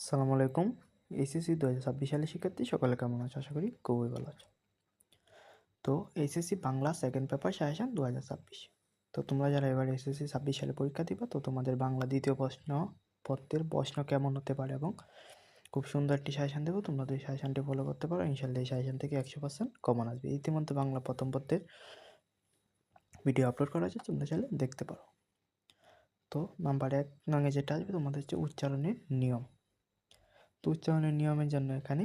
আসসালামু আলাইকুম। এইচএসসি দু হাজার ছাব্বিশ সালের শিক্ষার্থী, সকলে কেমন আছো? আশা করি খুবই ভালো আছো। তো HSC Bangla second paper suggestion দু হাজার ছাব্বিশ। তো তোমরা যারা এবার এসএসসি ছাব্বিশ সালে পরীক্ষা দিবা, তো তোমাদের বাংলা দ্বিতীয় প্রশ্ন পত্রের প্রশ্ন কেমন হতে পারে এবং খুব সুন্দর একটি সাজেশন দেবো। তোমরা দুই সাজেশনটি ফলো করতে পারো ইনশাল্লাহ এই সাজেশন থেকে একশো পার্সেন্ট কমন আসবে। ইতিমধ্যে বাংলা প্রথম পত্রের ভিডিও আপলোড করা আছে তোমরা চাইলে দেখতে পারো। তো নাম্বার এক নঙে যেটা আসবে, তোমাদের হচ্ছে উচ্চারণের নিয়ম। তো উচ্চারণের নিয়মের জন্য এখানে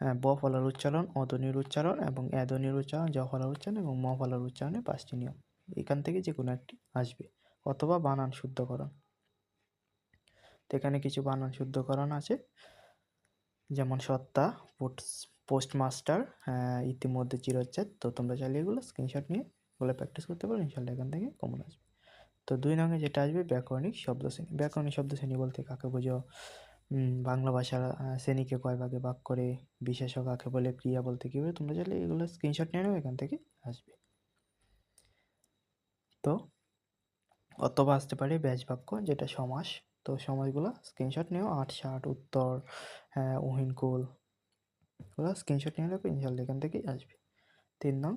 হ্যাঁ, ব ফলার উচ্চারণ অধ্বনির উচ্চারণ এবং এধ্বনির উচ্চারণ জ ফলার উচ্চারণ এবং ম ফলার উচ্চারণের পাঁচটি নিয়ম। এখান থেকে যে কোনো একটি আসবে। অথবা বানান শুদ্ধকরণ। তো এখানে কিছু বানান শুদ্ধকরণ আছে। যেমন সত্তা পোস্ট পোস্টমাস্টার ইতিমধ্যে চিরচ্ছেদ। তো তোমরা চাইলে এগুলো স্ক্রিনশট নিয়ে এগুলো প্র্যাকটিস করতে পারো। ইনশাল্লাহ এখান থেকে কমন আসবে। তো দুই নঙ্গে যেটা আসবে ব্যাকরণিক শব্দ শ্রেণি ব্যাকরণিক শব্দ শ্রেণি বলতে কাকে বোঝো বাংলা ভাষার শ্রেণীকে কয় ভাগে ভাগ করে, বিশেষ কাকে বলে, ক্রিয়া বলতে কী বলে তোমরা চাইলে এগুলো স্ক্রিনশট নিয়ে নেবে, এখান থেকে আসবে। তো অথবা আসতে পারে? ব্যাচ বাক্য, যেটা সমাস। তো সমাজগুলো স্ক্রিনশট নিও, আট, ষাট, উত্তর হ্যাঁ ওহিনকুল ওগুলো স্ক্রিনশট নিয়ে রাখো, ইনশাল্লাহ এখান থেকেই আসবে। তিন নং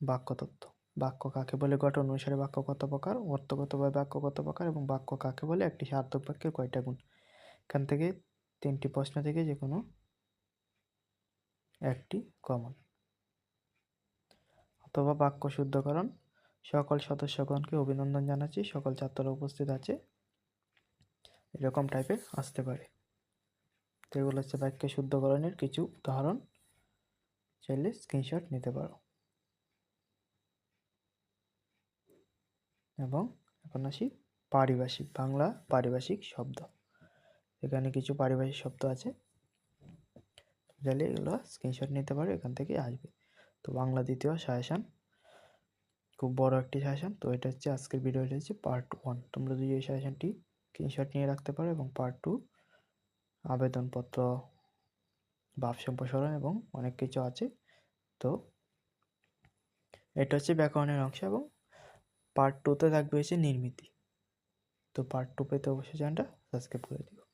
বাক্যতত্ত্ব বাক্য কাকে বলে? গঠন অনুসারে বাক্য কত প্রকার? অর্থগতভাবে বাক্য কত প্রকার এবং বাক্য কাকে বলে? একটি সার্থক বাক্যের কয়টা গুণ? এখান থেকে তিনটি প্রশ্ন থেকে যে কোনো একটি কমন অথবা বাক্য শুদ্ধকরণ। সকল সদস্যগণকে অভিনন্দন জানাচ্ছি, সকল ছাত্ররা উপস্থিত আছে। এরকম টাইপের আসতে পারে। এগুলো হচ্ছে বাক্য শুদ্ধকরণের কিছু উদাহরণ। চাইলে স্ক্রিনশট নিতে পারো। এবং এখন আসি পারিভাষিক, বাংলা পারিভাষিক শব্দ। এখানে কিছু পারিভাষিক শব্দ আছে। চাইলে এগুলো স্ক্রিনশট নিতে পারো, এখান থেকে আসবে। তো বাংলা দ্বিতীয় সাজেশান খুব বড় একটি সাজেশান তো এটা হচ্ছে আজকের ভিডিওটা হচ্ছে পার্ট ওয়ান তোমরা যদি এই সাজেশানটি স্ক্রিনশট নিয়ে রাখতে পারো এবং পার্ট টু আবেদনপত্র ভাব সম্প্রসারণ এবং অনেক কিছু আছে। তো এটা হচ্ছে ব্যাকরণের অংশ এবং পার্ট টুতে থাকবে হচ্ছে নির্মিতি। তো পার্ট টু পেতে অবশ্যই চ্যানেলটা সাবস্ক্রাইব করে দিই